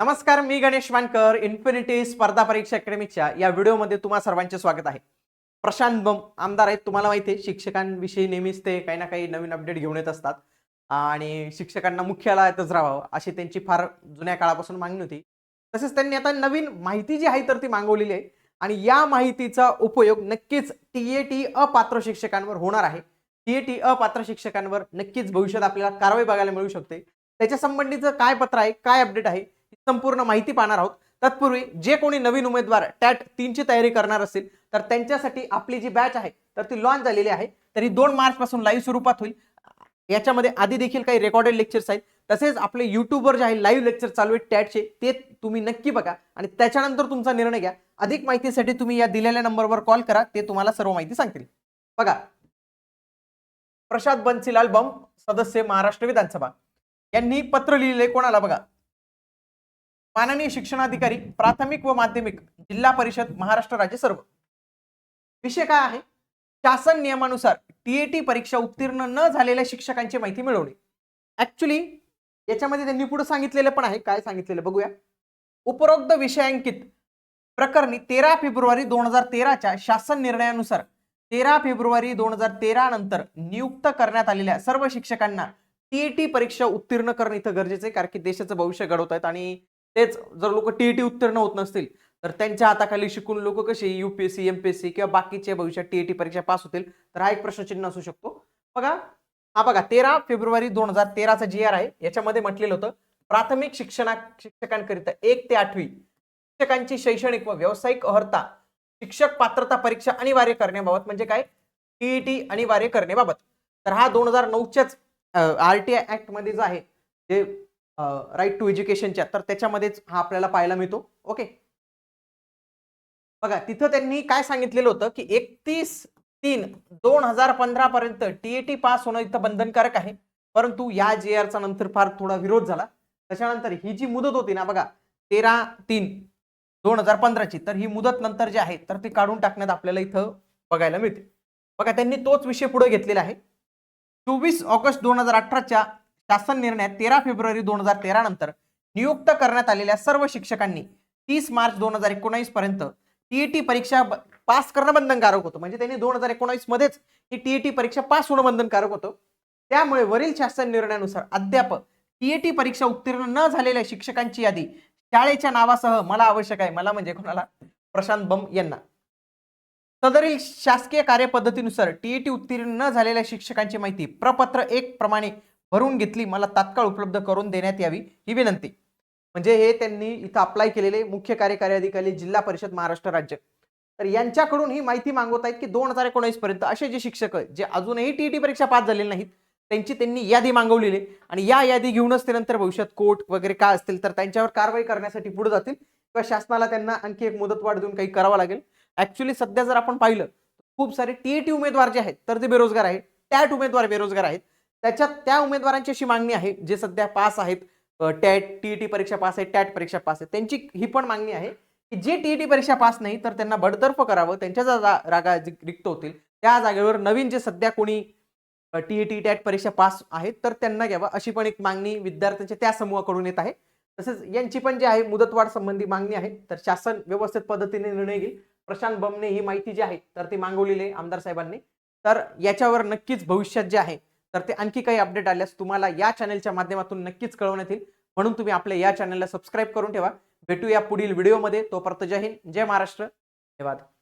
नमस्कार मी गणेश वानकर इन्फिनिटी स्पर्धा परीक्षा अकॅडमीच्या या व्हिडिओमध्ये तुम्हा सर्वांचे स्वागत आहे. प्रशांत बम आमदार आहेत तुम्हाला माहिती आहे शिक्षकांविषयी नेहमीच ते काही ना काही नवीन अपडेट घेऊन येत असतात. आणि शिक्षकांना मुख्यालयातच राहावं अशी त्यांची फार जुन्या काळापासून मागणी होती. तसेच त्यांनी आता नवीन माहिती जी आहे तर ती मागवलेली आहे. आणि या माहितीचा उपयोग नक्कीच टी ए टी अपात्र शिक्षकांवर होणार आहे. टी ए टी अपात्र शिक्षकांवर नक्कीच भविष्यात आपल्याला कारवाई बघायला मिळू शकते. त्याच्या संबंधीचं काय पत्र आहे काय अपडेट आहे संपूर्ण माहिती पाहणार आहोत. तत्पूर्वी जे कोणी नवीन उमेदवार टॅट तीनची तयारी करणार असतील तर त्यांच्यासाठी आपली जी बॅच आहे तर ती लॉन्च झालेली आहे. तर ही दोन मार्च पासून लाईव्ह स्वरूपात होईल. याच्यामध्ये आधी देखील काही रेकॉर्डेड लेक्चर्स आहेत. तसेच आपले युट्यूबवर जे आहे लाईव्ह लेक्चर चालू आहेत टॅटचे ते तुम्ही नक्की बघा आणि त्याच्यानंतर तुमचा निर्णय घ्या. अधिक माहितीसाठी तुम्ही या दिलेल्या नंबरवर कॉल करा ते तुम्हाला सर्व माहिती सांगतील. बघा. प्रशांत बन्सीलाल बम सदस्य महाराष्ट्र विधानसभा. यांनी पत्र लिहिले कोणाला बघा? माननीय शिक्षणाधिकारी प्राथमिक व माध्यमिक जिल्हा परिषद महाराष्ट्र राज्य सर्व. विषय काय आहे? शासन नियमानुसार टीएटी परीक्षा उत्तीर्ण न झालेल्या शिक्षकांची माहिती मिळवणे. ऍक्च्युली याच्यामध्ये त्यांनी पुढे सांगितलेलं पण आहे. काय सांगितलेलं बघूया. उपरोक्त विषयांकित प्रकरणी तेरा फेब्रुवारी दोन हजार तेराच्या शासन निर्णयानुसार तेरा फेब्रुवारी दोन हजार तेरा नंतर नियुक्त करण्यात आलेल्या सर्व शिक्षकांना टीएटी परीक्षा उत्तीर्ण करणं इथं गरजेचं आहे कारण की देशाचं भविष्य घडवत आहेत आणि तेच जर लोक टीईटी उत्तीर्ण होत नसतील तर त्यांच्या हाताखाली शिकून लोक कसे युपीएससी एमपीएससी किंवा बाकीच्या भविष्यात टीईटी परीक्षा पास होतील? तर हा एक प्रश्नचिन्ह असू शकतो. बघा हा बघा तेरा फेब्रुवारी दोन हजार तेराचा जी आर आहे. याच्यामध्ये म्हटलेलं होतं प्राथमिक शिक्षणा शिक्षकांकरिता एक ते आठवी शिक्षकांची शैक्षणिक व व्यावसायिक अर्हता शिक्षक पात्रता परीक्षा अनिवार्य करण्याबाबत म्हणजे काय? टीईटी अनिवार्य करण्याबाबत. तर हा दोन हजार नऊच्याच आर टी आय ऍक्टमध्ये जो आहे जे राईट टू एज्युकेशनच्या तर त्याच्यामध्येच हा आपल्याला पाहायला मिळतो. ओके बघा तिथं त्यांनी काय सांगितलेलं होतं की एकतीस तीन दोन हजार पंधरा पर्यंत टीएटी पास होणं इथं बंधनकारक आहे. परंतु या जे आरचा नंतर फार थोडा विरोध झाला. त्याच्यानंतर ही जी मुदत होती ना बघा तेरा तीन दोन हजार पंधराची तर ही मुदत नंतर जी आहे तर ती काढून टाकण्यात आपल्याला इथं बघायला मिळते. बघा त्यांनी तोच विषय पुढे घेतलेला आहे. चोवीस ऑगस्ट दोन हजार अठराच्या शासन निर्णय तेरा फेब्रुवारी दोन हजार तेरा नंतर नियुक्त करण्यात आलेल्या सर्व शिक्षकांनी तीस मार्च दोन हजार एकोणावीस पर्यंत टीईटी परीक्षा पास करणं बंधनकारक होतं. म्हणजे त्यांनी दोन हजार एकोणावीस मध्येच ही टीईटी परीक्षा पास होणं बंधनकारक होतं. त्यामुळे वरील शासन निर्णयानुसार अद्याप टीएटी परीक्षा उत्तीर्ण न झालेल्या शिक्षकांची यादी शाळेच्या नावासह मला आवश्यक आहे. मला म्हणजे कोणाला? प्रशांत बम यांना. सदरील शासकीय कार्यपद्धतीनुसार टीईटी उत्तीर्ण न झालेल्या शिक्षकांची माहिती प्रपत्र एक प्रमाणे भरून घेतली मला तात्काळ उपलब्ध करून देण्यात यावी ही विनंती. म्हणजे हे त्यांनी इथं अप्लाय केलेले मुख्य कार्यकारी अधिकारी जिल्हा परिषद महाराष्ट्र राज्य. तर यांच्याकडून ही माहिती मागवत आहेत की दोन हजार एकोणीस पर्यंत असे जे शिक्षक आहेत जे अजूनही टीईटी परीक्षा पास झालेले नाहीत त्यांची त्यांनी यादी मागवलेली आहे. आणि या यादी घेऊनच ते नंतर भविष्यात कोर्ट वगैरे काय असतील तर त्यांच्यावर कारवाई करण्यासाठी पुढे जातील. किंवा शासनाला त्यांना आणखी एक मुदतवाढ देऊन काही करावं लागेल. ऍक्च्युली सध्या जर आपण पाहिलं खूप सारे टीएटी उमेदवार जे आहेत तर ते बेरोजगार आहेत. टॅट उमेदवार बेरोजगार आहेत. त्याच्यात त्या उमेदवारांची अशी मागणी आहे जे सध्या पास आहेत टॅट टीईटी परीक्षा पास आहे टॅट परीक्षा पास आहे त्यांची ही पण मागणी आहे की जे टीईटी परीक्षा पास नाही तर त्यांना बडतर्फ करावं त्यांच्या ज्या जा- जागा रिक्त होतील. त्या जागेवर नवीन जे सध्या कोणी टीईटी टॅट परीक्षा पास आहेत तर त्यांना घ्यावं अशी पण एक मागणी विद्यार्थ्यांच्या त्या समूहाकडून येत आहे. तसेच यांची पण जी आहे मुदतवाढ संबंधी मागणी आहे तर शासन व्यवस्थित पद्धतीने निर्णय घेईल. प्रशांत बमने ही माहिती जी आहे तर ती मागवलेली आहे आमदार साहेबांनी. तर याच्यावर नक्कीच भविष्यात जे आहे तर ते आणखी काही अपडेट आल्यास तुम्हाला या चॅनलच्या माध्यमातून नक्कीच कळवण्यात येईल. म्हणून तुम्ही आपल्या या चॅनलला सबस्क्राईब करून ठेवा. भेटूया पुढील व्हिडिओमध्ये तोपर्यंत जय हिंद जय महाराष्ट्र. धन्यवाद.